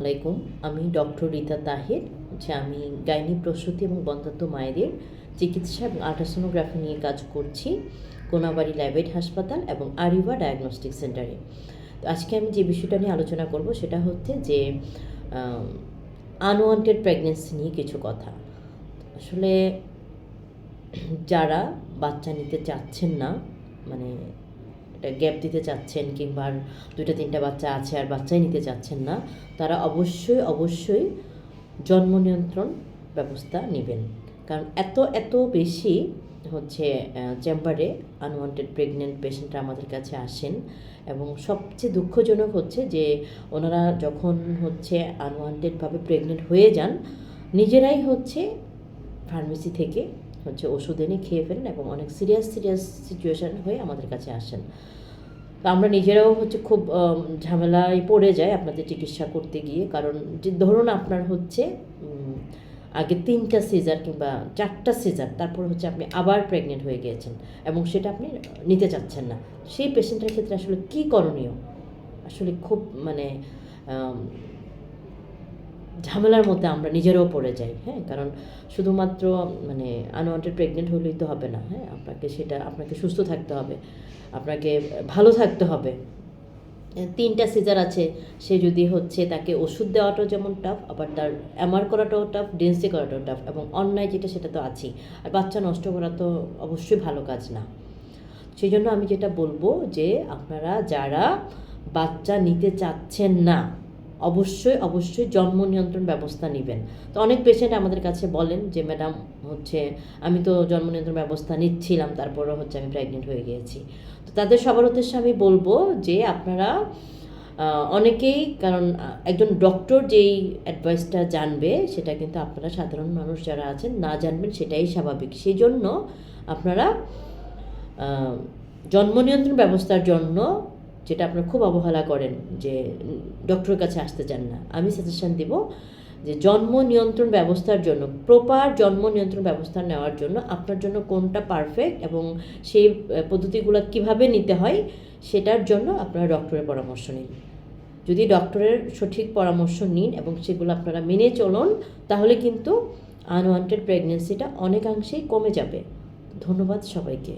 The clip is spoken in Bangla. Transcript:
আলাইকুম। আমি ডক্টর রীতা তাহির, যে আমি গাইনি প্রসূতি এবং বন্ধাত্ম মায়েদের চিকিৎসা এবং আল্ট্রাসোনোগ্রাফি নিয়ে কাজ করছি কোনাবাড়ি ল্যাবেট হাসপাতাল এবং আরিবা ডায়াগনস্টিক সেন্টারে। তো আজকে আমি যে বিষয়টা নিয়ে আলোচনা করব সেটা হচ্ছে যে আনওয়ান্টেড প্রেগনেন্সি নিয়ে কিছু কথা। আসলে যারা বাচ্চা নিতে চাচ্ছেন না মানে গ্যাপ দিতে চাচ্ছেন কিংবা দুইটা, তিনটা বাচ্চা আছে আর বাচ্চাই নিতে চাচ্ছেন না, তারা অবশ্যই অবশ্যই জন্ম নিয়ন্ত্রণ ব্যবস্থা নেবেন। কারণ এত এত বেশি হচ্ছে চেম্বারে আনওয়ান্টেড প্রেগনেন্ট পেশেন্টরা আমাদের কাছে আসেন এবং সবচেয়ে দুঃখজনক হচ্ছে যে ওনারা যখন হচ্ছে আনওয়ান্টেডভাবে প্রেগনেন্ট হয়ে যান, নিজেরাই হচ্ছে ফার্মেসি থেকে হচ্ছে ওষুধ এনে খেয়ে ফেলেন এবং অনেক সিরিয়াস সিরিয়াস সিচুয়েশান হয়ে আমাদের কাছে আসেন। তো আমরা নিজেরাও হচ্ছে খুব ঝামেলায় পড়ে যাই আপনাদের চিকিৎসা করতে গিয়ে। কারণ যে ধরুন আপনার হচ্ছে আগে তিনটা সিজার কিংবা চারটা সিজার তারপর হচ্ছে আপনি আবার প্রেগনেন্ট হয়ে গিয়েছেন এবং সেটা আপনি নিতে চাচ্ছেন না। সেই পেশেন্টের ক্ষেত্রে আসলে কী করণীয়? আসলে খুব মানে ঝামেলার মধ্যে আমরা নিজেরাও পড়ে যাই হ্যাঁ? কারণ শুধুমাত্র মানে আনওয়ান্টেড প্রেগনেন্ট হলেই তো হবে না হ্যাঁ? আপনাকে সেটা, আপনাকে সুস্থ থাকতে হবে, আপনাকে ভালো থাকতে হবে। তিনটা সিজার আছে, সে যদি হচ্ছে তাকে ওষুধ দেওয়াটাও যেমন টাফ আবার তার এমআর করাটাও টাফ ডেন্সি করাটাও টাফ এবং অন্যায় যেটা, সেটা তো আছেই। আর বাচ্চা নষ্ট করা তো অবশ্যই ভালো কাজ না। সেই জন্য আমি যেটা বলব যে, আপনারা যারা বাচ্চা নিতে চাচ্ছেন না অবশ্যই অবশ্যই জন্ম নিয়ন্ত্রণ ব্যবস্থা নেবেন। তো অনেক পেশেন্ট আমাদের কাছে বলেন যে, ম্যাডাম, হচ্ছে আমি তো জন্ম নিয়ন্ত্রণ ব্যবস্থা নিচ্ছিলাম, তারপরও হচ্ছে আমি প্রেগনেন্ট হয়ে গিয়েছি। তো তাদের সবার উদ্দেশ্যে আমি বলব যে, আপনারা অনেকেই, কারণ একজন ডক্টর যেই অ্যাডভাইসটা জানবে, সেটা কিন্তু আপনারা সাধারণ মানুষ যারা আছেন, না জানবেন সেটাই স্বাভাবিক। সেই জন্য আপনারা জন্ম নিয়ন্ত্রণ ব্যবস্থার জন্য যেটা আপনারা খুব অবহেলা করেন যে, ডক্টরের কাছে আসতে চান না। আমি সাজেশন দিব যে, জন্ম নিয়ন্ত্রণ ব্যবস্থার জন্য প্রপার জন্ম নিয়ন্ত্রণ ব্যবস্থা নেওয়ার জন্য আপনার জন্য কোনটা পারফেক্ট এবং সেই পদ্ধতিগুলো কীভাবে নিতে হয় সেটার জন্য আপনারা ডক্টরের পরামর্শ নিন। যদি ডক্টরের সঠিক পরামর্শ নিন এবং সেগুলো আপনারা মেনে চলুন, তাহলে কিন্তু আনওয়ান্টেড প্রেগনেন্সিটা অনেকাংশেই কমে যাবে। ধন্যবাদ সবাইকে।